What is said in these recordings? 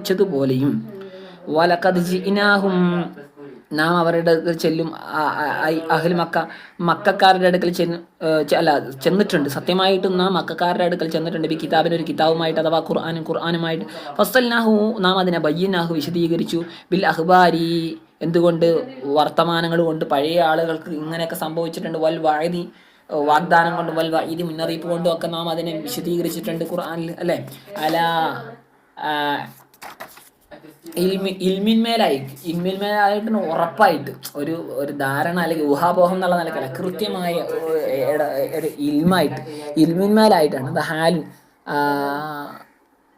സംഭവിച്ചതുപോലെയും വലക്കതിനാഹും നാം അവരുടെ അടുക്കൽ ചെല്ലും അഹ്ൽ മക്ക മക്കാരുടെ അടുക്കൽ ചെന്ന് അല്ല ചെന്നിട്ടുണ്ട്. സത്യമായിട്ടും നാം മക്കാരുടെ അടുക്കൽ ചെന്നിട്ടുണ്ട്. ഈ കിതാബിന് ഒരു കിതാബുമായിട്ട് അഥവാ ഖുർആാനും ഖുർആാനുമായിട്ട്. ഫസൽനാഹു നാം അതിനെ ബയ്യനാഹു വിശദീകരിച്ചു. ബിൽ അഹ്ബാരി എന്തുകൊണ്ട് വർത്തമാനങ്ങൾ കൊണ്ട് പഴയ ആളുകൾക്ക് ഇങ്ങനെയൊക്കെ സംഭവിച്ചിട്ടുണ്ട്. വൽ വായതി വാഗ്ദാനം കൊണ്ട് വൽ വൈദി മുന്നറിയിപ്പ് കൊണ്ടും ഒക്കെ നാം അതിനെ വിശദീകരിച്ചിട്ടുണ്ട് ഖുർആാനിൽ അല്ലേ? അല ഇൽമിന്മേലായി ഇൽമിന്മേലായിട്ട് ഉറപ്പായിട്ട് ഒരു ഒരു ധാരണ അല്ലെങ്കിൽ ഊഹാപോഹം എന്നുള്ള നിലക്കല്ല കൃത്യമായ ഒരു ഇൽമായിട്ട് ഇൽമിന്മേലായിട്ടാണ് അത്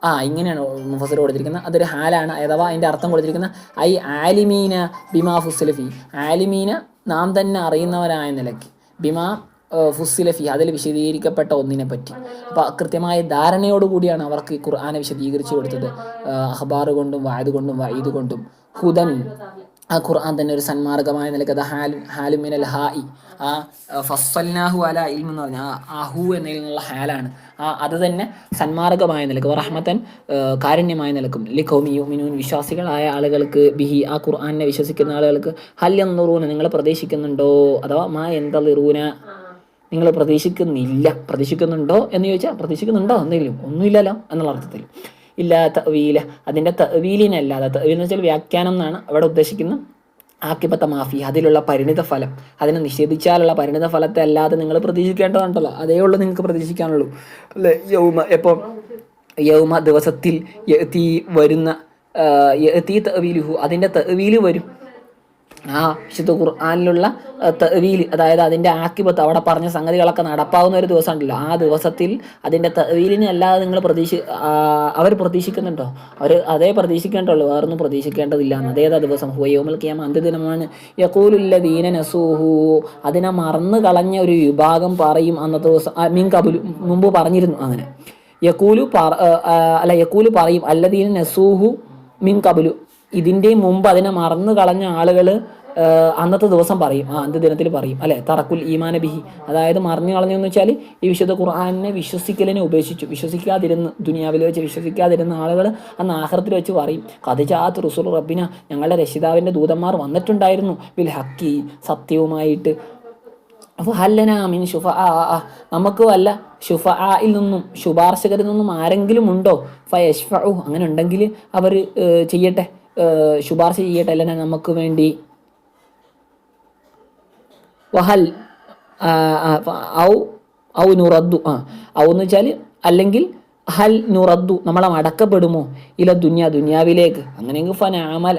ആ ഇങ്ങനെയാണ് മുഫസർ കൊടുത്തിരിക്കുന്നത്. അതൊരു ഹാലാണ് അഥവാ അതിന്റെ അർത്ഥം കൊടുത്തിരിക്കുന്ന ഐ ആലിമീന ബിമാ ഫുസലഫി ആലിമീന നാം തന്നെ അറിയുന്നവരായ നിലയ്ക്ക്. ബിമാ ഫുസ്സിലഫി അതിൽ വിശദീകരിക്കപ്പെട്ട ഒന്നിനെ പറ്റി അപ്പോൾ കൃത്യമായ ധാരണയോടുകൂടിയാണ് അവർക്ക് ഈ ഖുർആാനെ വിശദീകരിച്ചു കൊടുത്തത്. അഖബാർ കൊണ്ടും വായത് കൊണ്ടും വൈദ് കൊണ്ടും. ഹുദൻ ആ ഖുർആൻ തന്നെ ഒരു സന്മാർഗമായ നിലയ്ക്ക് ഹാലു ഹാലുമിനൽ ഹായി ആ ഫസ്സൽനാഹു അല ഇൽമ എന്ന് പറഞ്ഞാൽ ആ അഹു എന്നതിൽ നിന്നുള്ള ഹാലാണ്. ആ അത് തന്നെ സന്മാർഗമായ നിലയ്ക്ക് റഹ്മത്തൻ കാരുണ്യമായ നിലക്കും ലിഖോമി യുമിനൂൻ വിശ്വാസികളായ ആളുകൾക്ക് ബിഹി ആ ഖുർആാനെ വിശ്വസിക്കുന്ന ആളുകൾക്ക് ഹൽ നിറൂന നിങ്ങൾ പ്രതീക്ഷിക്കുന്നുണ്ടോ? അഥവാ മാ എന്തളിറൂന നിങ്ങൾ പ്രതീക്ഷിക്കുന്നില്ല. പ്രതീക്ഷിക്കുന്നുണ്ടോ എന്ന് ചോദിച്ചാൽ പ്രതീക്ഷിക്കുന്നുണ്ടോ എന്തെങ്കിലും? ഒന്നുമില്ലല്ലോ എന്നുള്ള അർത്ഥത്തിൽ. ഇല്ല തവീല അതിന്റെ തവീലിനല്ലാതെ തവീൽ എന്ന് വെച്ചാൽ വ്യാഖ്യാനം എന്നാണ് അവിടെ ഉദ്ദേശിക്കുന്നത്. ആക്കിപ്പത്ത മാഫി. അതിലുള്ള പരിണിത ഫലം. അതിനെ നിഷേധിച്ചാലുള്ള പരിണിത ഫലത്തെ അല്ലാതെ നിങ്ങൾ പ്രതീക്ഷിക്കേണ്ടതുണ്ടല്ലോ. അതേ ഉള്ളൂ നിങ്ങൾക്ക് പ്രതീക്ഷിക്കാനുള്ളൂ. അല്ലേ? യൗമ എപ്പോൾ യൗമ ദിവസത്തിൽ തീ വരുന്ന തീ തവീലുഹു അതിന്റെ തവീൽ വരും. ആ വിശുദ്ധ ഖുർആാനിലുള്ള തവീൽ അതായത് അതിന്റെ ആക്കിപത്ത് അവിടെ പറഞ്ഞ സംഗതികളൊക്കെ നടപ്പാവുന്ന ഒരു ദിവസം ഉണ്ടല്ലോ. ആ ദിവസത്തിൽ അതിന്റെ തവീലിനെ അല്ലാതെ നിങ്ങൾ പ്രതീക്ഷ അവർ പ്രതീക്ഷിക്കുന്നുണ്ടോ? അവർ അതേ പ്രതീക്ഷിക്കേണ്ടുള്ളൂ വേറൊന്നും പ്രതീക്ഷിക്കേണ്ടതില്ല അതേതാ ദിവസം? ഹുയോമൽ കിയാം അന്ത്യദിനമാണ് യക്കൂലുല്ല ദീന നസൂഹു. അതിനെ മറന്നു കളഞ്ഞ ഒരു വിഭാഗം പറയും അന്നത്തെ ദിവസം. മീൻ കബുലു മുമ്പ് പറഞ്ഞിരുന്നു അങ്ങനെ. യക്കൂലു പറ അല്ല യക്കൂലു പറയും അല്ലദീന നസൂഹു മിൻ കബുലു. ഇതിന്റെ മുമ്പ് അതിനെ മറന്നു കളഞ്ഞ ആളുകൾ അന്നത്തെ ദിവസം പറയും. ആ അന്ത്യദിനത്തിൽ പറയും. അല്ലെ? തറക്കുൽ ഈമാന ബിഹി. അതായത് മറിഞ്ഞു കളഞ്ഞു എന്ന് വെച്ചാൽ ഈ വിശുദ്ധ ഖുർആാനിനെ വിശ്വസിക്കലിനെ ഉപേക്ഷിച്ചു. വിശ്വസിക്കാതിരുന്ന് ദുനിയാവിൽ വെച്ച് വിശ്വസിക്കാതിരുന്ന ആളുകൾ അന്ന് ആഹ്റത്തിൽ വെച്ച് പറയും. കഥജാത്ത് റുസുൽ റബ്ബിന. ഞങ്ങളുടെ രക്ഷിതാവിന്റെ ദൂതന്മാർ വന്നിട്ടുണ്ടായിരുന്നു. ബിൽ ഹക്കി സത്യവുമായിട്ട്. അപ്പോൾ ഹല്ലന മീൻ ഷുഫ ആ ആ നമുക്ക് വല്ല ഷുഫ ആയിൽ നിന്നും ശുപാർശകരിൽ നിന്നും ആരെങ്കിലും ഉണ്ടോ? ഫയഷ്ഫു അങ്ങനെ ഉണ്ടെങ്കിൽ അവർ ചെയ്യട്ടെ. ശുപാർശ ചെയ്യട്ടെ അല്ലെ നമുക്ക് വേണ്ടി? വഹൽ ഔ ഔ നുറദ്ദു ആ. ഔ എന്ന് വെച്ചാൽ അല്ലെങ്കിൽ ഹൽ നുറദ്ദു നമ്മളെ അടക്കപ്പെടുമോ ഇല ദുന്യ ദുന്യാവിലേക്ക്. അങ്ങനെയെങ്കിൽ ഫന അമല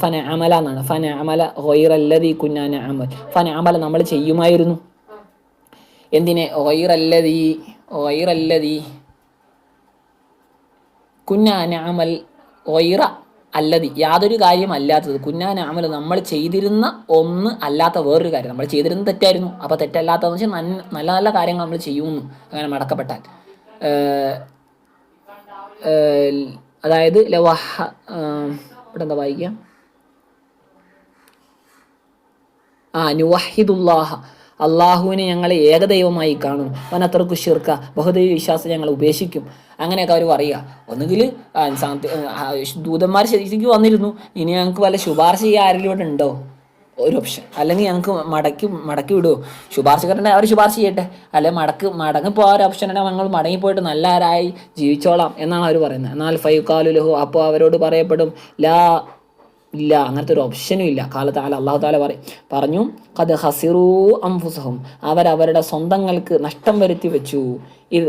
ഫന അമല എന്നാണ്. ഫന അമല ഹൊയ്റല്ലതി കുഞ്ഞാന അമൽ ഫന അമല നമ്മൾ ചെയ്യുമായിരുന്നു. എന്തിനെ? ഹൊയറല്ലതി ഹൊയറല്ലതി കുഞ്ഞാന അമൽ ഹൊയറ അല്ലതി യാതൊരു കാര്യം അല്ലാത്തത്. കുന്നാന അമൽ നമ്മൾ ചെയ്തിരുന്ന ഒന്ന് അല്ലാത്ത വേറൊരു കാര്യം. നമ്മൾ ചെയ്തിരുന്ന തെറ്റായിരുന്നു. അപ്പോൾ തെറ്റല്ലാത്തതെന്ന് വെച്ചാൽ നല്ല നല്ല കാര്യങ്ങൾ നമ്മൾ ചെയ്യുമെന്ന് അങ്ങനെ മടക്കപ്പെട്ടാൽ. അതായത് ലവഹ ഇവിടെ എന്താ വായിക്കാം ആ നുവഹിദുല്ലാഹ. അള്ളാഹുവിനെ ഞങ്ങൾ ഏകദൈവമായി കാണും. വനത്തർക്ക് ഷിർക്ക ബഹുദൈവ വിശ്വാസം ഞങ്ങൾ ഉപേക്ഷിക്കും. അങ്ങനെയൊക്കെ അവർ പറയുക. ഒന്നുകിൽ ദൂതന്മാർ ശരിക്കും വന്നിരുന്നു. ഇനി ഞങ്ങൾക്ക് വല്ല ശുപാർശ ചെയ്യാൻ ആരെങ്കിലും ഇവിടെ ഉണ്ടോ? ഒരു ഓപ്ഷൻ. അല്ലെങ്കിൽ ഞങ്ങൾക്ക് മടക്കി മടക്കി വിടുമോ ശുപാർശക്കാരുണ്ടെ അവർ ശുപാർശ ചെയ്യട്ടെ. അല്ലെ മടക്ക് മടങ്ങി പോകാൻ ഒരു ഓപ്ഷൻ ഉണ്ടെങ്കിൽ ഞങ്ങൾ മടങ്ങിപ്പോയിട്ട് നല്ല ആരായി ജീവിച്ചോളാം എന്നാണ് അവർ പറയുന്നത്. എന്നാൽ ഫൈക്കാലു ലഹു അപ്പോൾ അവരോട് പറയപ്പെടും ലാ ഇല്ല അങ്ങനത്തെ ഒരു ഓപ്ഷനും ഇല്ല. കാലത്ത് ആല അള്ളാഹു താല പറയും പറഞ്ഞു കത് ഹസിറു അംഫുസഹും അവരവരുടെ സ്വന്തങ്ങൾക്ക് നഷ്ടം വരുത്തി വെച്ചു. ഇത്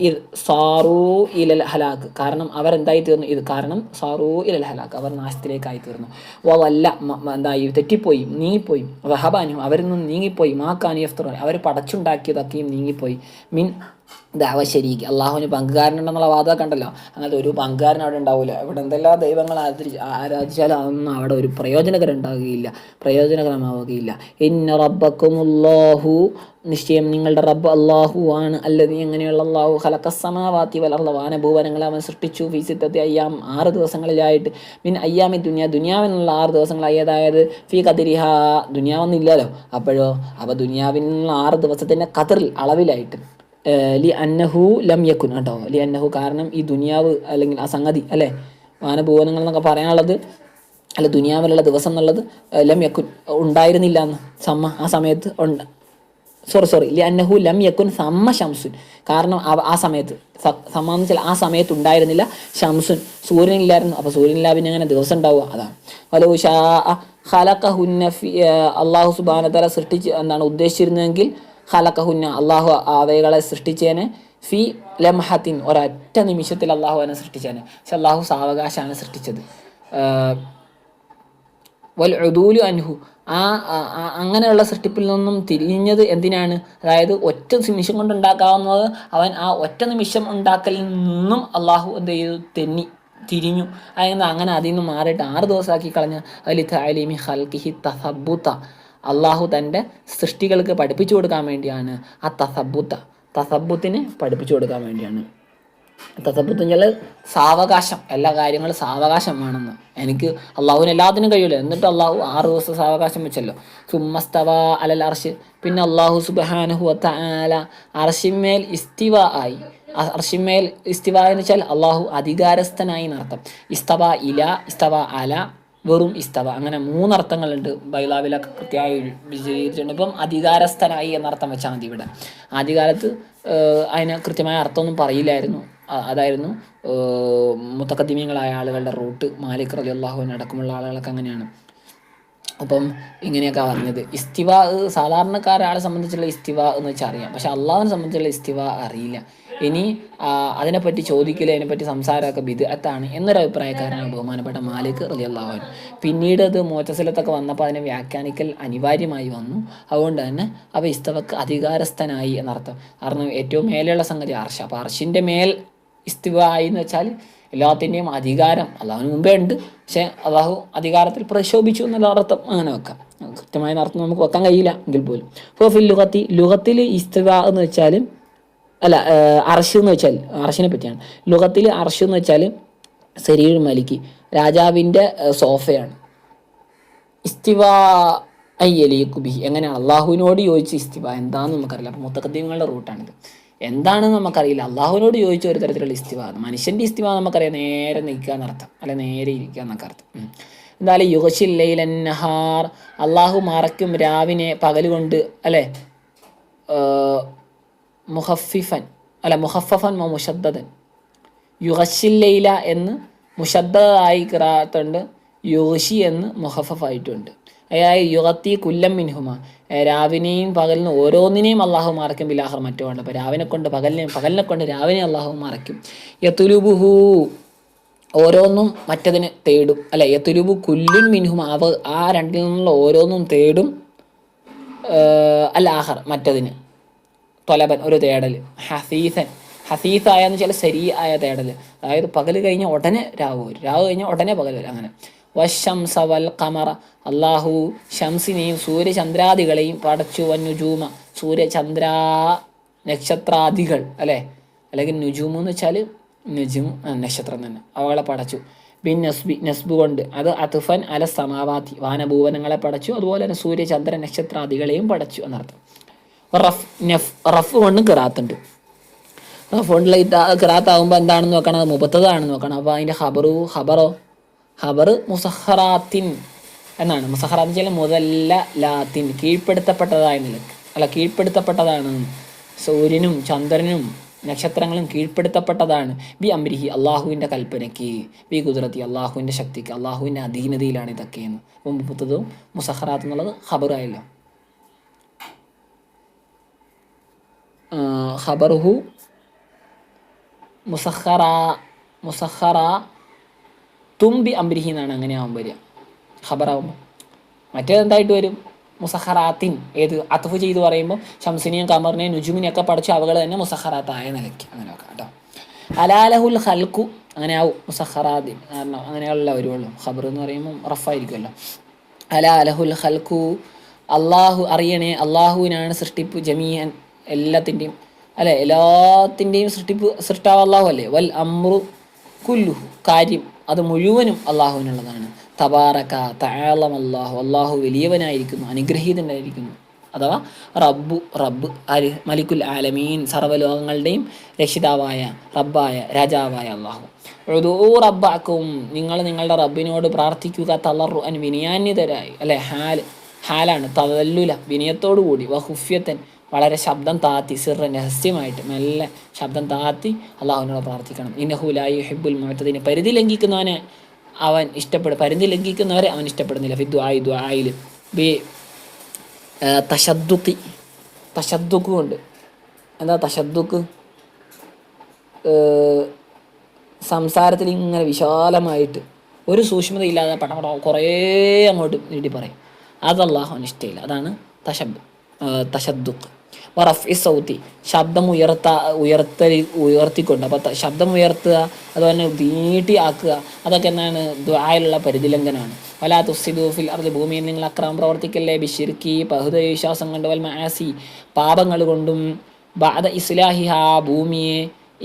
ഇത് സാറു ഇലൽ ഹലാക്ക്. കാരണം അവരെന്തായി തീർന്നു? ഇത് കാരണം സാറു ഇലൽ ഹലാക്ക്. അവർ നാശത്തിലേക്കായി തീർന്നു. വല്ല എന്തായി? തെറ്റിപ്പോയി നീങ്ങിപ്പോയി. റഹബാനും അവരിൽ നിന്ന് നീങ്ങിപ്പോയി. മാക്കാനി അഫ്തർ അവർ പടച്ചുണ്ടാക്കിയതൊക്കെയും നീങ്ങിപ്പോയി. മിൻ ദാവ ശരീക്ക് അള്ളാഹുവിന് പങ്കുകാരനുണ്ടെന്നുള്ള വാദം കണ്ടല്ലോ അങ്ങനത്തെ ഒരു പങ്കുകാരൻ അവിടെ ഉണ്ടാവില്ല ഇവിടെ എന്തെല്ലാം ദൈവങ്ങൾ ആരാധിച്ച് ആരാധിച്ചാലും അതൊന്നും അവിടെ ഒരു പ്രയോജനകരം ഉണ്ടാവുകയില്ല പ്രയോജനകരമാവുകയില്ല. ഇന്ന റബ്ബക്കും റബ്ബക്കുമുല്ലാഹു നിശ്ചയം നിങ്ങളുടെ റബ്ബ് അള്ളാഹു ആണ്. അല്ലെങ്കിൽ എങ്ങനെയുള്ള അള്ളാഹു ഹലക്കസമാവാത്തി വളർന്ന വാനഭൂവനങ്ങളെ അവൻ സൃഷ്ടിച്ചു. ഫീസിത്തത്തെ അയ്യാം ആറ് ദിവസങ്ങളിലായിട്ട്. മിൻ അയ്യാമി ദുനിയ ദുനിയാവിനുള്ള ആറ് ദിവസങ്ങളായി അതായത് ഫി കതിരിഹ ദുനിയാവെന്നില്ലല്ലോ അപ്പോഴോ? അപ്പോൾ ദുനിയാവിനുള്ള ആറ് ദിവസത്തിന്റെ കതിറിൽ അളവിലായിട്ട്. ലി അന്നഹു ലം യക്കുൻ കേട്ടോ. ലി അന്നഹു കാരണം ഈ ദുനിയാവ് അല്ലെങ്കിൽ ആ സംഗതി അല്ലേ? വാനഭുവനങ്ങൾ എന്നൊക്കെ പറയാനുള്ളത് അല്ല ദുനിയാവിലുള്ള ദിവസം എന്നുള്ളത് ലം യക്കുൻ ഉണ്ടായിരുന്നില്ല എന്ന്. സമ്മ ആ സമയത്ത് ഉണ്ട്. സോറി സോറി ലി അന്നഹു ലം യക്കുൻ സമ്മ ഷംസുൻ കാരണം ആ സമയത്ത് സമ്മ എന്ന് വെച്ചാൽ ആ സമയത്ത് ഉണ്ടായിരുന്നില്ല ഷംസുൻ സൂര്യനില്ലായിരുന്നു അപ്പോൾ സൂര്യനില്ല പിന്നെ അങ്ങനെ ദിവസം ഉണ്ടാവുക? അതാണ്. വലോ ഷാ ഹലക്ക ഹുന്നഫി അള്ളാഹു സുബാനതല സൃഷ്ടിച്ച് എന്താണ് ഉദ്ദേശിച്ചിരുന്നതെങ്കിൽ ഹലക്കഹുന്ന അള്ളാഹു അവയകളെ സൃഷ്ടിച്ചേനെ. ഫി ലംഹത്തിൻ ഒരൊറ്റ നിമിഷത്തിൽ അള്ളാഹു അവനെ സൃഷ്ടിച്ചേനെ. പക്ഷെ അള്ളാഹു സാവകാശമാണ് സൃഷ്ടിച്ചത്. വൽ ഉദൂലു അൻഹു ആ- അങ്ങനെയുള്ള സൃഷ്ടിപ്പിൽ നിന്നും തിരിഞ്ഞത് എന്തിനാണ്? അതായത് ഒറ്റ നിമിഷം കൊണ്ട് ഉണ്ടാക്കാവുന്നത് അവൻ ആ ഒറ്റ നിമിഷം ഉണ്ടാക്കലിൽ നിന്നും അള്ളാഹു എന്ത് ചെയ്തു? തെന്നി തിരിഞ്ഞു. അതായത് അങ്ങനെ അതിൽ നിന്ന് മാറിയിട്ട് ആറ് ദിവസമാക്കി കളഞ്ഞ അലി താലിമി ഹൽക്കിഹി തസബുത്ത അള്ളാഹു തന്റെ സൃഷ്ടികൾക്ക് പഠിപ്പിച്ചു കൊടുക്കാൻ വേണ്ടിയാണ്. ആ തസബുത്ത തസബുത്തിന് പഠിപ്പിച്ചു കൊടുക്കാൻ വേണ്ടിയാണ്. തസബുത്ത് വെച്ചാൽ സാവകാശം എല്ലാ കാര്യങ്ങളും സാവകാശം വേണമെന്ന്. എനിക്ക് അള്ളാഹുവിന് എല്ലാത്തിനും കഴിയില്ല എന്നിട്ട് അള്ളാഹു ആറ് ദിവസം സാവകാശം വെച്ചല്ലോ. സുമ്മസ്തവ അലൽ അർഷ് പിന്നെ അള്ളാഹു സുബാനുഹു അല അർഷിമേൽ ഇസ്തിവ ആയി. അർഷിമേൽ ഇസ്തിവ എന്ന് വെച്ചാൽ അള്ളാഹു അധികാരസ്ഥനായി നടത്തും. ഇസ്തവ ഇല ഇസ്തവ അല വെറും ഇസ്തവ. അങ്ങനെ മൂന്നർത്ഥങ്ങളുണ്ട്. ബൈലാവിലൊക്കെ കൃത്യമായി വിശദീകരിച്ചിട്ടുണ്ട് ഇപ്പം അധികാരസ്ഥനായി എന്നർത്ഥം വെച്ചാൽ മതി ഇവിടെ. ആദ്യകാലത്ത് അതിന് കൃത്യമായ അർത്ഥമൊന്നും പറയില്ലായിരുന്നു. അതായിരുന്നു ഏഹ്, മുത്തക്കദ്ദിമീങ്ങളായ ആളുകളുടെ റൂട്ട്. മാലിക് റലി അള്ളാഹുവിന് അടക്കമുള്ള ആളുകളൊക്കെ അങ്ങനെയാണ്. അപ്പം ഇങ്ങനെയൊക്കെ പറഞ്ഞത്. ഇസ്തിവ സാധാരണക്കാരാളെ സംബന്ധിച്ചുള്ള ഇസ്തിവ എന്ന് വെച്ചാൽ അറിയാം. പക്ഷെ അള്ളാഹുവിനെ സംബന്ധിച്ചുള്ള ഇസ്തിവ അറിയില്ല. ഇനി അതിനെപ്പറ്റി ചോദിക്കില്ല അതിനെപ്പറ്റി സംസാരമൊക്കെ ബിദഅത്താണ് എന്നൊരു അഭിപ്രായക്കാരനാണ് ബഹുമാനപ്പെട്ട മാലിക് റലി അള്ളാഹുൻ പിന്നീട് അത് മോച്ചസിലത്തൊക്കെ വന്നപ്പോൾ അതിനെ വ്യാഖ്യാനിക്കൽ അനിവാര്യമായി വന്നു. അതുകൊണ്ട് തന്നെ അവ ഇസ്തവക്ക് അധികാരസ്ഥനായി എന്നർത്ഥം. കാരണം ഏറ്റവും മേലെയുള്ള സംഗതി അർഷ. അപ്പോൾ അർഷിന്റെ മേൽ ഇസ്തിവ ആയി എന്ന് വെച്ചാൽ എല്ലാത്തിന്റെയും അധികാരം അള്ളാഹുവിന് മുമ്പേ ഉണ്ട്. പക്ഷേ അള്ളാഹു അധികാരത്തിൽ പ്രക്ഷോഭിച്ചു എന്നുള്ള അർത്ഥം അങ്ങനെ വെക്കാം. കൃത്യമായ അർത്ഥം നമുക്ക് വെക്കാൻ കഴിയില്ല എങ്കിൽ പോലും. ഇപ്പോൾ ഫിൽ ലുഹത്തിൽ ഇസ്തിവ എന്ന് വെച്ചാൽ അല്ല അർഷ് എന്ന് വെച്ചാൽ അർഷിനെ പറ്റിയാണ്. ലുഗത്തിൽ അർഷ് എന്ന് വെച്ചാൽ സരീർ മലിക്ക് രാജാവിന്റെ സോഫയാണ്. ഇസ്തിവ ഐ ബിഹി. എങ്ങനെയാണ് അള്ളാഹുവിനോട് യോജിച്ച് ഇസ്തിവ. എന്താണെന്ന് നമുക്കറിയില്ല. അപ്പോൾ മുത്തക്കദ്ദീമുകളുടെ റൂട്ടാണിത് എന്താണെന്ന് നമുക്കറിയില്ല. അള്ളാഹുവിനോട് ചോദിച്ച ഒരു തരത്തിലുള്ള ഇസ്തിവ. മനുഷ്യന്റെ ഇസ്തിവ നമുക്കറിയാം. നേരെ നിൽക്കുക എന്നർത്ഥം അല്ലെ നേരെ ഇരിക്കുക എന്നൊക്കെ അർത്ഥം. എന്തായാലും യുഗശില്ലൈലന്നഹാർ അള്ളാഹു മറയ്ക്കും രാവിനെ പകൽ കൊണ്ട് അല്ലേ മുഹഫിഫൻ അല്ല മുഹഫഫൻ മുഷദ്ദൻ യുഹശില്ലയില എന്ന് മുഷദ്ദായി കിറാത്തുണ്ട് യുഹഷി എന്ന് മുഹഫഫായിട്ടുണ്ട് അതായത് യുഗത്തി കുല്ലം മിൻഹുമ. രാവിനെയും പകലിനും ഓരോന്നിനെയും അള്ളാഹു മറക്കും ബിലാഹർ മറ്റുമുണ്ട് അപ്പോൾ രാവിനെ കൊണ്ട് പകലിനെ പകലിനെ കൊണ്ട് രാവിനെ അള്ളാഹു മറക്കും യത്തുലുബുഹു ഓരോന്നും മറ്റതിന് തേടും. അല്ല യത്തുലുബു കുല്ലുൻ മിൻഹും അവ ആ രണ്ടിൽ നിന്നുള്ള ഓരോന്നും തേടും അൽ ആഹർ മറ്റതിന്. തൊലബൻ ഒരു തേടൽ ഹസീസൻ. ഹസീസായ എന്ന് വെച്ചാൽ ശരി ആയ തേടൽ അതായത് പകൽ കഴിഞ്ഞ ഉടനെ രാവ് വരും. രാവ് കഴിഞ്ഞ ഉടനെ പകൽ വരും അങ്ങനെ. വശംസ വൽ കമറ അള്ളാഹു ഷംസിനെയും സൂര്യചന്ദ്രാദികളെയും പടച്ചു വന്നുജൂമ സൂര്യചന്ദ്ര നക്ഷത്രാദികൾ അല്ലേ? അല്ലെങ്കിൽ നുജൂമു എന്ന് വെച്ചാൽ നുജും നക്ഷത്രം തന്നെ. അവളെ പടച്ചു. ബിൻ നസ്ബി നസ്ബ് കൊണ്ട്. അത് അതുഫൻ അല സമാവാത്തി വാനഭൂവനങ്ങളെ പടച്ചു. അതുപോലെ തന്നെ സൂര്യചന്ദ്ര നക്ഷത്രാദികളെയും പടച്ചു എന്നർത്ഥം. റഫ് നെഫ് റഫ് കൊണ്ടും കിറാത്തുണ്ട്. റഫ് കൊണ്ടുള്ള ഇത് കിറാത്താവുമ്പോൾ എന്താണെന്ന് നോക്കണം? അത് മുപ്പത്തതാണെന്ന് നോക്കണം. അപ്പോൾ അതിന്റെ ഹബറു ഹബറോ ഹബർ മുസഹറാത്തിൻ എന്നാണ്. മുസഹറാത്ത് ചില മുതല്ല ലാത്തിൻ കീഴ്പ്പെടുത്തപ്പെട്ടതായ അല്ല കീഴ്പ്പെടുത്തപ്പെട്ടതാണ്. സൂര്യനും ചന്ദ്രനും നക്ഷത്രങ്ങളും കീഴ്പ്പെടുത്തപ്പെട്ടതാണ്. ബി അംരിഹി അള്ളാഹുവിന്റെ കൽപ്പനയ്ക്ക്. ബി കുതിരത്തി അള്ളാഹുവിന്റെ ശക്തിക്ക്. അള്ളാഹുവിന്റെ അധീനതയിലാണ് ഇതൊക്കെയെന്ന്. മുമ്പ് പുത്തതും മുസഹറാത്ത് എന്നുള്ളത് ഖബറായല്ലോ. ഖബറുഹു മുസഹറ മുസഹറ തുമ്പി അംബ്രിഹി എന്നാണ് അങ്ങനെ ആവാൻ വരിക ഖബറാവുമ്പോൾ മറ്റേതെന്തായിട്ട് വരും? മുസഹറാത്തിൻ ഏത്? അത്തഫ് ചെയ്ത് പറയുമ്പോൾ ഷംസിനെയും കമറിനെയും നുജുമിനെയും ഒക്കെ പഠിച്ച അവകൾ തന്നെ മുസഹറാത്തായ നിലയ്ക്ക്. അങ്ങനെ നോക്കാം കേട്ടോ. അലാലഹുൽ ഹൽക്കു അങ്ങനെ ആവും മുസഹറാദിൻ കാരണം അങ്ങനെയുള്ള വരുവുള്ളൂ ഖബർ എന്ന് പറയുമ്പോൾ റഫായിരിക്കുമല്ലോ. അലാലഹുൽ ഹൽക്കു അള്ളാഹു അറിയണേ. അള്ളാഹുവിനാണ് സൃഷ്ടിപ്പ് ജമീയൻ എല്ലാത്തിന്റെയും അല്ലെ? എല്ലാത്തിന്റെയും സൃഷ്ടിപ്പ് സൃഷ്ടാവ് അള്ളാഹു അല്ലേ വൽ അമ്രു കുല്ലുഹു. കാര്യം അത് മുഴുവനും അള്ളാഹുവിനുള്ളതാണ്. തബാറക്ക തയാളം അള്ളാഹു അള്ളാഹു വലിയവനായിരിക്കുന്നു അനുഗ്രഹീതനായിരിക്കുന്നു. അഥവാ റബ്ബു റബ്ബ് അരി മലിക്കുൽ ആലമീൻ സർവലോകങ്ങളുടെയും രക്ഷിതാവായ റബ്ബായ രാജാവായ അള്ളാഹു. ഉദൂ റബ്ബാക്കും നിങ്ങൾ നിങ്ങളുടെ റബ്ബിനോട് പ്രാർത്ഥിക്കുക തളറു അൻ വിനയാന്യതരായി അല്ലെ? ഹാൽ ഹാലാണ് തതല്ലുല വിനയത്തോടു കൂടി വഹുഫ്യത്തൻ വളരെ ശബ്ദം താത്തി സിറ രഹസ്യമായിട്ട് മെല്ലെ ശബ്ദം താത്തി അള്ളാഹുവിനോട് പ്രാർത്ഥിക്കണം. ഇന്നഹുലായി ഹിബുൽ മുഹത്തതിന് പരിധി ലംഘിക്കുന്നവനെ അവൻ ഇഷ്ടപ്പെടും. പരിധി ലംഘിക്കുന്നവരെ അവൻ ഇഷ്ടപ്പെടുന്നില്ല. ഫിദ്ദു ആയി ദ്വായിൽ ബി തശദ്ദുക്കി തശദ്ദുക്ക് കൊണ്ട്. എന്താ തശദ്ദുക്ക് സംസാരത്തിൽ ഇങ്ങനെ വിശാലമായിട്ട് ഒരു സൂക്ഷ്മതയില്ലാതെ പടപട കുറേ അങ്ങോട്ട് നീട്ടി പറയും. അത് അള്ളാഹുവിന് ഇഷ്ടമില്ല. അതാണ് തശബ് തശദ്ദുക്ക് വറഫ് ഇ സൗത്തി ശബ്ദം ഉയർത്ത ഉയർത്ത ഉയർത്തിക്കൊണ്ട്. അപ്പോൾ ശബ്ദം ഉയർത്തുക അതുപോലെ തന്നെ നീട്ടി ആക്കുക അതൊക്കെ എന്നാണ് ദ്വായിലുള്ള പരിധിലംഘനമാണ് വലാ തുസിദൂഫിൽ അത് ഭൂമിയിൽ നിങ്ങൾ അക്രമം പ്രവർത്തിക്കല്ലേ? ബിഷിർക്കി ബഹുദ വിശ്വാസം കൊണ്ട് വൽ മാസി പാപങ്ങൾ കൊണ്ടും ബാധ ഇസ്ലാഹി ആ ഭൂമിയെ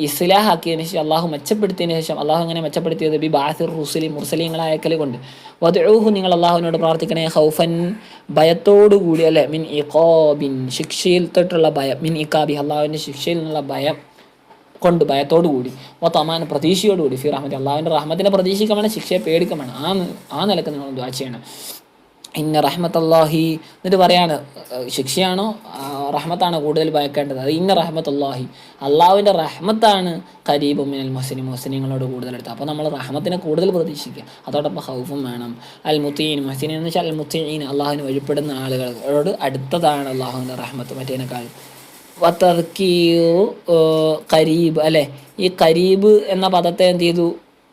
ഇസ്ലാഹാക്കിയതിന് ശേഷം അള്ളാഹു മെച്ചപ്പെടുത്തിയതിന് ശേഷം അള്ളാഹു അങ്ങനെ മെച്ചപ്പെടുത്തിയത്? ബി ബാസിർ റുസുലി മുർസലിങ്ങളായക്കൽ കൊണ്ട്. വധൂഹു നിങ്ങൾ അള്ളാഹുവിനോട് പ്രാർത്ഥിക്കണേ ഹൗഫൻ ഭയത്തോടുകൂടി അല്ലെ? മിൻ ഇഖോബിൻ ശിക്ഷയിൽ തൊട്ടുള്ള ഭയം. മിൻ ഇക്കാബി അള്ളാഹുവിന്റെ ശിക്ഷയിൽ നിന്നുള്ള ഭയം കൊണ്ട് ഭയത്തോടുകൂടി. ഓ തമാൻ പ്രതീക്ഷയോടുകൂടി ഫിർ അഹമ്മദ് അള്ളാഹുവിന്റെ റഹ്മത്തിനെ പ്രതീക്ഷിക്കാൻ ശിക്ഷയെ പേടിക്കാൻ ആ ആ നിലയ്ക്ക് നിങ്ങൾ ദ്വാ ചെയ്യണം. ഇന്ന റഹ്മത്തല്ലാഹി എന്നിട്ട് പറയാണ് ശിക്ഷയാണോ? റഹ്മത്താണോ കൂടുതൽ ഭയക്കേണ്ടത്. അത് ഇന്ന റഹ്മത്തല്ലാഹി. അള്ളാഹുവിന്റെ റഹ്മത്താണ് കരീബ് മിനൽ മുസ്ലിം മുസ്ലിങ്ങളോട് കൂടുതൽ എടുത്തത്. അപ്പോൾ നമ്മൾ റഹ്മത്തിനെ കൂടുതൽ പ്രതീക്ഷിക്കുക. അതോടൊപ്പം ഹൗഫും വേണം. അൽ മുത്തീൻ മുഹസിൻ എന്ന് വെച്ചാൽ അൽ മുത്തീൻ അള്ളാഹുവിന് വഴിപ്പെടുന്ന ആളുകളോട് അടുത്തതാണ് അള്ളാഹുവിന്റെ റഹ്മത്ത്. മറ്റേനേക്കാൾ വത്തർക്കീ കരീബ് അല്ലേ? ഈ കരീബ് എന്ന പദത്തെ എന്ത് ചെയ്തു?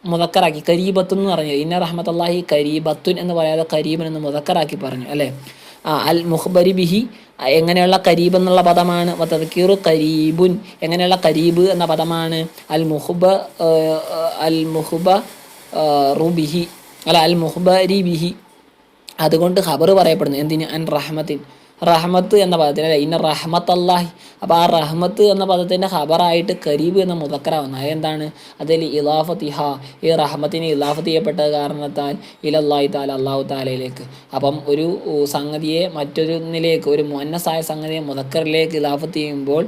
മുതക്കറാക്കി കരീബത്തു എന്ന് പറഞ്ഞു. ഇന്ന റഹ്മത്തല്ലാഹി കരീബത്തുൻ എന്ന് പറയാതെ കരീബൻ എന്ന് മുതക്കറാക്കി പറഞ്ഞു അല്ലേ? ആ അൽ മുഹ്ബരി ബിഹി എങ്ങനെയുള്ള കരീബ് എന്നുള്ള പദമാണ്. വത്തീറു കരീബുൻ എങ്ങനെയുള്ള കരീബ് എന്ന പദമാണ്. അൽ മുഹ്ബ അൽ മുഹ്ബ റുബിഹി അല്ല അൽ മുഹ്ബരി ബിഹി. അതുകൊണ്ട് ഖബർ പറയപ്പെടുന്നു. എന്തിന്? അൻ റഹ്മത്തിൻ. റഹ്മത്ത് എന്ന പദത്തിന് അല്ലെ? ഇന്ന റഹ്മത്ത് അള്ളാഹി അപ്പോൾ ആ റഹ്മത്ത് എന്ന പദത്തിന്റെ ഖബറായിട്ട് കരീബ് എന്ന മുതക്കറാവുന്നു അതെന്താണ്? അതിൽ ഇലാഫത്ത് ഇഹ ഈ റഹ്മത്തിന് ഇലാഫത്ത് ചെയ്യപ്പെട്ട കാരണത്താൽ ഇലല്ലാഹി താല അള്ളാഹു താലയിലേക്ക് അപ്പം ഒരു സംഗതിയെ മറ്റൊരുന്നിലേക്ക് ഒരു മുന്നസായ സംഗതിയെ മുതക്കറിലേക്ക് ഇലാഫത്ത് ചെയ്യുമ്പോൾ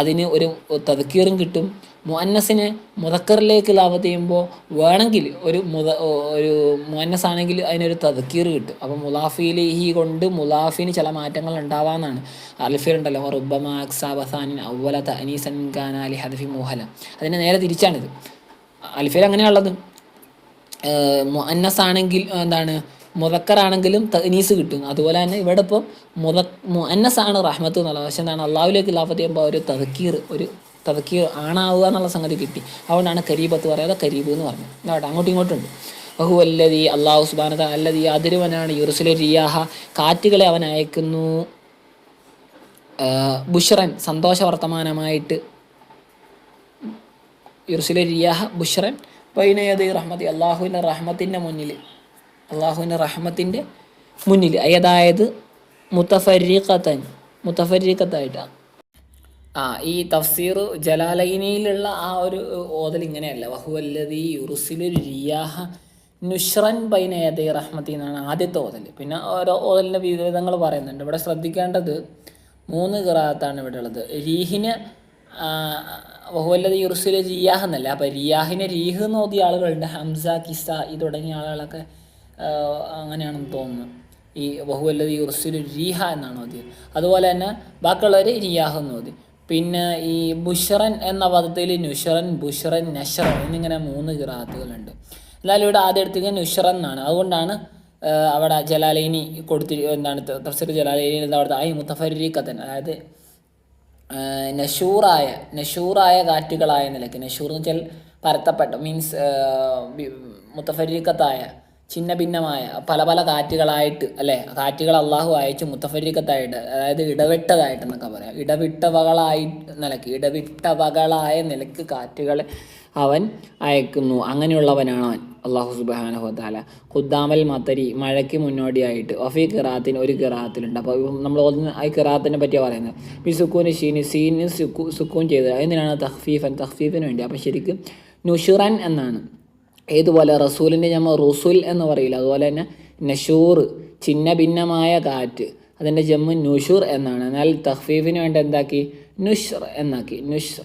അതിന് ഒരു തതുക്കീറും കിട്ടും. മുഅന്നസിനെ മുതക്കറിലേക്ക് ലാഭത്ത് ചെയ്യുമ്പോൾ വേണമെങ്കിൽ ഒരു മുത ഒരു മുഅന്നസാണെങ്കിൽ അതിനൊരു തദക്കീർ കിട്ടും. അപ്പോൾ മുലാഫിയിൽ ഈ കൊണ്ട് മുലാഫിന് ചില മാറ്റങ്ങൾ ഉണ്ടാവാന്നാണ്. അൽഫിർ ഉണ്ടല്ലോ റുബമ അവല തനീസൻ ഖാനാലി ഹദഫി മുഹല. അതിന് നേരെ തിരിച്ചാണിത്. അൽഫിൽ അങ്ങനെയുള്ളത് മുഅന്നസ് ആണെങ്കിൽ എന്താണ് മുതക്കറാണെങ്കിലും തനീസ് കിട്ടും. അതുപോലെ തന്നെ ഇവിടെ ഇപ്പം മുത മുഅന്നസാണ് റഹ്മത്ത് എന്നുള്ളത് പക്ഷെ എന്താണ് അള്ളാഹുലേക്ക് ലാഭത്ത് ചെയ്യുമ്പോൾ ഒരു തദക്കീർ ഒരു തവയ്ക്ക് ആണാവുക എന്നുള്ള സംഗതി കിട്ടി. അതുകൊണ്ടാണ് കരീബത്ത് പറയാതെ കരീബ് എന്ന് പറഞ്ഞു കേട്ടോ അങ്ങോട്ടും ഇങ്ങോട്ടുണ്ട് ബഹു അല്ലതി അള്ളാഹു സുബാനത അല്ലതി അതിരുവനാണ് യുറുസുലെ റിയാഹ. കാറ്റുകളെ അവൻ അയക്കുന്നു. ബുഷറൻ സന്തോഷ വർത്തമാനമായിട്ട് യുറുസുലെ റിയാഹ ബുഷറൻ പൈനയത് റഹ്മത്തി അള്ളാഹുവിന്റെ റഹ്മത്തിന്റെ മുന്നിൽ അള്ളാഹുവിന്റെ റഹ്മത്തിന്റെ മുന്നിൽ അതായത് മുത്തഫരീഖത്തൻ മുത്തഫരീഖത്തായിട്ടാണ്. ആ ഈ തഫ്സീർ ജലാലൈനിയിലുള്ള ആ ഒരു ഓതൽ ഇങ്ങനെയല്ല. വഹുവല്ലതി യുറുസിലു റിയാഹ നുഷ്റൻ ബൈനയദി റഹ്മത്തി എന്നാണ് ആദ്യത്തെ ഓതൽ. പിന്നെ ഓരോ ഓതലിന്റെ വിവിധങ്ങൾ പറയുന്നുണ്ട്. ഇവിടെ ശ്രദ്ധിക്കേണ്ടത് മൂന്ന് കിറാത്താണ് ഇവിടെ ഉള്ളത്. രീഹിന് വഹുവല്ലതി യുറുസിലു റിയാഹ് എന്നല്ല. അപ്പോൾ റിയാഹിന് രീഹ് എന്ന് ഓതിയ ആളുകളുണ്ട്. ഹംസ കിസ ഈ തുടങ്ങിയ ആളുകളൊക്കെ അങ്ങനെയാണെന്ന് തോന്നുന്നു. ഈ വഹുവല്ലതി യുറുസിലു റീഹ എന്നാണ് ഓതിയത്. അതുപോലെ തന്നെ ബാക്കിയുള്ളവർ റിയാഹ് എന്ന് ഓതി. പിന്നെ ഈ ബുഷറൻ എന്ന പദത്തിൽ നുഷറൻ ബുഷറൻ നഷറൻ എന്നിങ്ങനെ മൂന്ന് കിറാത്തുകളുണ്ട് എന്നാലും ഇവിടെ ആദ്യം എടുത്തിരിക്കുന്നത് നുഷറൻ എന്നാണ്. അതുകൊണ്ടാണ് അവിടെ ജലാലൈനി കൊടുത്തി എന്താണ് തഫ്സീർ ജലാലൈനി അവിടുത്തെ ഐ മുത്തഫരീഖത്തൻ അതായത് നഷൂറായ നഷൂറായ കാറ്റുകളായ നിലയ്ക്ക് നഷൂർ എന്ന് വെച്ചാൽ പരത്തപ്പെട്ട മീൻസ് മുത്തഫരീഖത്തായ ചിന്ന ഭിന്നമായ പല പല കാറ്റുകളായിട്ട് അല്ലേ? കാറ്റുകൾ അള്ളാഹു അയച്ചു മുത്തഫരിക്കത്തായിട്ട് അതായത് ഇടവിട്ടതായിട്ട് എന്നൊക്കെ പറയാം. ഇടവിട്ടവകളായി നിലയ്ക്ക് ഇടവിട്ടവകളായ നിലയ്ക്ക് കാറ്റുകൾ അവൻ അയക്കുന്നു. അങ്ങനെയുള്ളവനാണ് അവൻ. അള്ളാഹു സുബാനഹുത്താല ഖുദ്ദാമൽ മത്തരി മഴയ്ക്ക് മുന്നോടിയായിട്ട്. ഒഫി കിറാത്തിന് ഒരു കിറാത്തിലുണ്ട് അപ്പോൾ നമ്മൾ ആ കിറാത്തിനെ പറ്റിയാണ് പറയുന്നത്. ഈ സുക്കൂന് ഷീന് സീന് സുക്കു സുക്കൂൻ ചെയ്തത്. എന്തിനാണ് തഹ്ഫീഫൻ തഹ്ഫീഫിന് വേണ്ടി. അപ്പോൾ ശരിക്കും നുഷുറൻ എന്നാണ്. ഏതുപോലെ റസൂലിന്റെ ഞമ്മ റുസുൽ എന്ന് പറയില്ല. അതുപോലെ തന്നെ നഷൂർ ചിന്ന ഭിന്നമായ കാറ്റ് അതിന്റെ ജമ്മു നുഷൂർ എന്നാണ്. എന്നാൽ തഹ്ഫീഫിന് വേണ്ടി എന്താക്കി? നുഷർ എന്നാക്കി. നുഷർ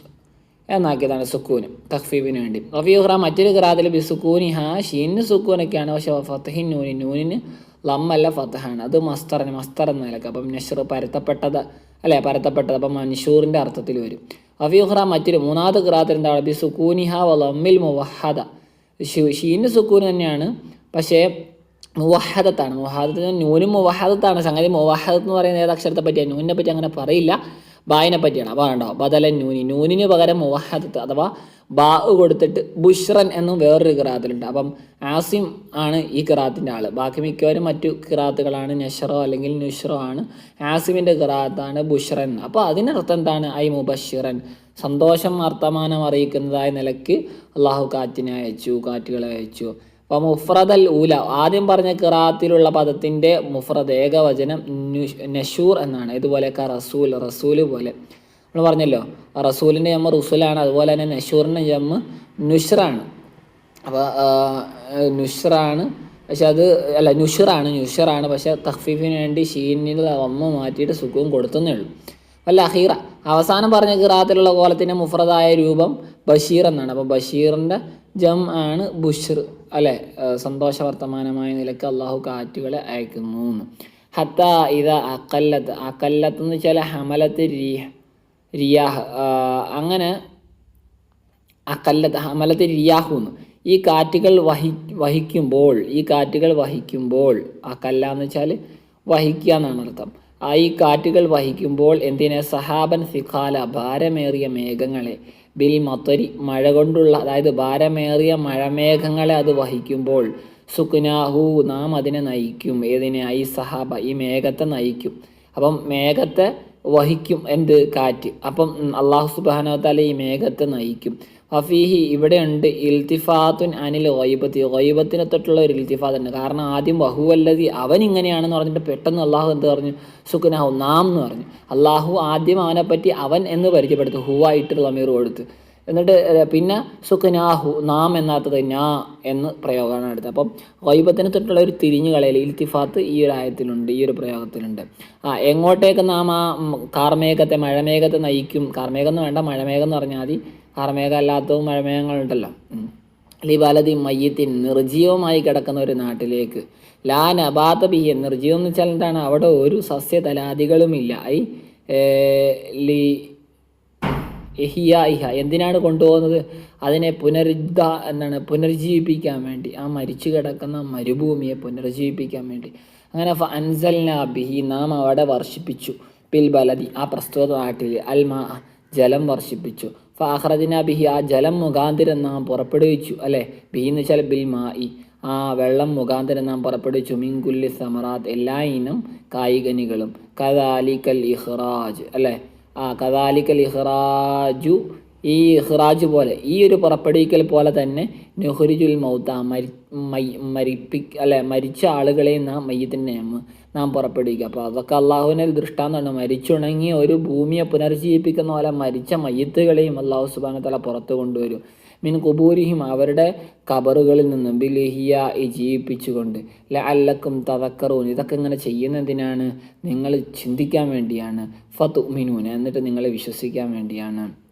എന്നാക്കിയതാണ് സുക്കൂന് തഹ്ഫീഫിന് വേണ്ടി. റഫീഹ്റ മറ്റൊരു ഖിറാത്തിൽ ബി സുക്കൂനി ഹാ ഷീൻ സുക്കൂനൊക്കെയാണ്. പക്ഷേ ഫത്തഹിൻ നൂനി നൂനിന് ലമ്മല്ല ഫത്തഹാണ് അത് മസ്തറിന് മസ്തർ എന്ന നിലയ്ക്ക്. അപ്പം നഷർ പരത്തപ്പെട്ടത് അല്ലേ പരത്തപ്പെട്ടത്. അപ്പം മൻഷൂറിന്റെ അർത്ഥത്തിൽ വരും. റഫീഹ്റ മറ്റൊരു മൂന്നാമത് ഖിറാത്തിൽ എന്താണ്? ബി സുക്കൂനി ഹാ വ ലമ്മിൽ മുവഹദ. ഷീന് സുക്കൂന് തന്നെയാണ്. പക്ഷേ മുവാഹദത്താണ്. മുവഹദത്തിന് ന്യൂനും മുവാഹദത്താണ്. സംഗതി മുവാഹദത്ത് എന്ന് പറയുന്ന ഏത് അക്ഷരത്തെ പറ്റിയാണ് നൂനിനെ പറ്റി അങ്ങനെ പറയില്ല. ബായിനെ പറ്റിയാണ്. അപ്പോൾ കണ്ടോ? ബദലൻ നൂനി. നൂനിന് പകരം മുവഹദത്ത് അഥവാ ബാ കൊടുത്തിട്ട് ബുഷ്റൻ എന്നും വേറൊരു കിറാത്തിലുണ്ട്. അപ്പം ആസിം ആണ് ഈ കിറാത്തിന്റെ ആൾ ബാക്കി മിക്കവരും മറ്റു കിറാത്തുകളാണ്. നഷറോ അല്ലെങ്കിൽ നുഷറോ ആണ്. ആസിമിന്റെ കിറാത്താണ് ബുഷ്റൻ അപ്പോൾ അതിനർത്ഥം എന്താണ്? ഐ മുബഷിറൻ സന്തോഷം വർത്തമാനം അറിയിക്കുന്നതായ നിലയ്ക്ക് അള്ളാഹു കാറ്റിനെ അയച്ചു കാറ്റുകളെ അയച്ചു. അപ്പോൾ മുഫ്രദൽ ഊല. ആദ്യം പറഞ്ഞ കിറാത്തിലുള്ള പദത്തിന്റെ മുഫ്രദ് ഏകവചനം നഷൂർ എന്നാണ്. ഇതുപോലെയൊക്കെ റസൂൽ റസൂൽ പോലെ. നമ്മൾ പറഞ്ഞല്ലോ റസൂലിന്റെ ജമ്മ റസൂലാണ് അതുപോലെ തന്നെ നഷൂറിന്റെ ജമ്മ് നുഷറാണ്. അപ്പോൾ നുഷറാണ് പക്ഷെ അത് അല്ല നുഷറാണ് നുഷറാണ് പക്ഷെ തഖ്ഫീഫിന് വേണ്ടി ഷീനിൽ അമ്മ മാറ്റിയിട്ട് സുഖവും കൊടുത്തന്നേ ഉള്ളൂ. അല്ല അഹീറ അവസാനം പറഞ്ഞ കിറാത്തിലുള്ള കോലത്തിന്റെ മുഫ്രദായ രൂപം ബഷീർ എന്നാണ്. അപ്പോൾ ബഷീറിന്റെ ജം ആണ് ബുഷർ അല്ലേ? സന്തോഷവർത്തമാനമായ നിലയ്ക്ക് അള്ളാഹു കാറ്റുകളെ അയക്കുന്നു ഹത്ത ഇത അക്കല്ലത്ത് അക്കല്ലത്ത് എന്ന് വെച്ചാൽ ഹമലത്ത് രീ റിയാഹ്. അങ്ങനെ അക്കല്ലത്ത് ഹമലത്ത് റിയാഹു എന്ന്. ഈ കാറ്റുകൾ വഹി വഹിക്കുമ്പോൾ ഈ കാറ്റുകൾ വഹിക്കുമ്പോൾ അക്കല്ല എന്ന് വെച്ചാൽ വഹിക്കുക എന്നാണ് അർത്ഥം. ആ ഈ കാറ്റുകൾ വഹിക്കുമ്പോൾ എന്തിനെ? സഹാബൻ സിഖാല ഭാരമേറിയ മേഘങ്ങളെ ബിൽ മത്തരി മഴ കൊണ്ടുള്ള അതായത് ഭാരമേറിയ മഴമേഘങ്ങളെ അത് വഹിക്കുമ്പോൾ സുഖ്നാഹു നാം അതിനെ നയിക്കും. ഏതിനെ? ഐ സഹാബ ഈ മേഘത്തെ നയിക്കും. അപ്പം മേഘത്തെ വഹിക്കും എന്ത് കാറ്റ്. അപ്പം അള്ളാഹു സുബാനോത്താല ഈ മേഘത്തെ നയിക്കും. ഫഫീഹി ഇവിടെയുണ്ട് ഇൽത്തിഫാത്തുൻ അനിൽ വൈബത്തി വൈബത്തിനെ തൊട്ടുള്ള ഒരു ഇൽത്തിഫാത്ത് ഉണ്ട് കാരണം ആദ്യം വഹുവല്ലതി അവൻ ഇങ്ങനെയാണെന്ന് പറഞ്ഞിട്ട് പെട്ടെന്ന് അള്ളാഹു എന്ത് പറഞ്ഞു? സുഖനാഹു നാം എന്ന് പറഞ്ഞു. അള്ളാഹു ആദ്യം അവനെപ്പറ്റി അവൻ എന്ന് പരിചയപ്പെടുത്തു. ഹുവായിട്ട് ലമീർ കൊടുത്ത്. എന്നിട്ട് പിന്നെ സുഖനാഹു നാം എന്നർത്ഥത് ഞാ എന്ന് പ്രയോഗമാണ് എടുത്തത്. അപ്പം വൈബത്തിന് തൊട്ടുള്ള ഒരു തിരിഞ്ഞു കളയൽ ഇൽത്തിഫാത്ത് ഈ ഒരു ആയത്തിലുണ്ട് ഈ ഒരു പ്രയോഗത്തിലുണ്ട്. ആ എങ്ങോട്ടേക്ക് നാം ആ കാർമേഘത്തെ മഴമേഘത്തെ നയിക്കും? കാർമേഘം എന്ന് വേണ്ട മഴമേഘം എന്ന് പറഞ്ഞാൽ മതി. കാർമേഘം അല്ലാത്തതും മഴമേഘങ്ങളുണ്ടല്ലോ ലിബാലതി മയ്യത്തിൻ നിർജീവമായി കിടക്കുന്ന ഒരു നാട്ടിലേക്ക്. ലാ നബാത്ത ബിയൻ നിർജീവം എന്ന് വെച്ചാൽ എന്താണ്? അവിടെ ഒരു സസ്യതലാദികളുമില്ല. ഐ ലി എഹിയ ഇഹ. എന്തിനാണ് കൊണ്ടുപോകുന്നത്? അതിനെ പുനരുദ്ധ എന്താണ് പുനർജീവിപ്പിക്കാൻ വേണ്ടി. ആ മരിച്ചു കിടക്കുന്ന മരുഭൂമിയെ പുനർജീവിപ്പിക്കാൻ വേണ്ടി. അങ്ങനെ അൻസൽനാബിഹി നാം അവിടെ വർഷിപ്പിച്ചു. പിൽ ബലതി ആ പ്രസ്തുത നാട്ടിൽ അൽമാ ജലം വർഷിപ്പിച്ചു. ഫാഹ്റദിന ബിഹി. ആ ജലം മുഖാന്തിരം നാം പുറപ്പെടുവിച്ചു. അല്ലേ? ബിഹി എന്ന് വെച്ചാൽ ബിൽ മായി ആ വെള്ളം മുഖാന്തരം നാം പുറപ്പെടുവിച്ചു. മിങ്കുല്ലി സമറാത്ത്. എല്ലാ ഇനം കായികനികളും. കദാലിക്കൽ ഇഹ്റാജ് അല്ലേ? ആ കദാലിക്കൽ ഇഹ്റാജു ഈ ഇഹ്റാജ് പോലെ ഈ ഒരു പുറപ്പെടുവിക്കൽ പോലെ തന്നെ നെഹ്റുജുൽ മൗത്ത മരി മരിപ്പി അല്ലെ മരിച്ച ആളുകളെ നാം മയ്യത്തിന്റെ നാം പുറപ്പെടുവിക്കുക. അപ്പോൾ അതൊക്കെ അള്ളാഹുവിനെ ദൃഷ്ടാന്തമാണ്. മരിച്ചുണങ്ങി ഒരു ഭൂമിയെ പുനർജീവിപ്പിക്കുന്ന പോലെ മരിച്ച മയ്യത്തുകളെയും അള്ളാഹു സുബാനത്തല തല പുറത്തു കൊണ്ടുവരും. മിൻ കുബൂരിഹിം അവരുടെ കബറുകളിൽ നിന്നും ബിലിഹിയ ജീവിപ്പിച്ചുകൊണ്ട് അല്ലെ അല്ലക്കും തതക്കറൂൻ ഇതൊക്കെ ഇങ്ങനെ ചെയ്യുന്നതിനാണ് നിങ്ങൾ ചിന്തിക്കാൻ വേണ്ടിയാണ്. ഫതു മിനൂൻ എന്നിട്ട് നിങ്ങളെ വിശ്വസിക്കാൻ വേണ്ടിയാണ്.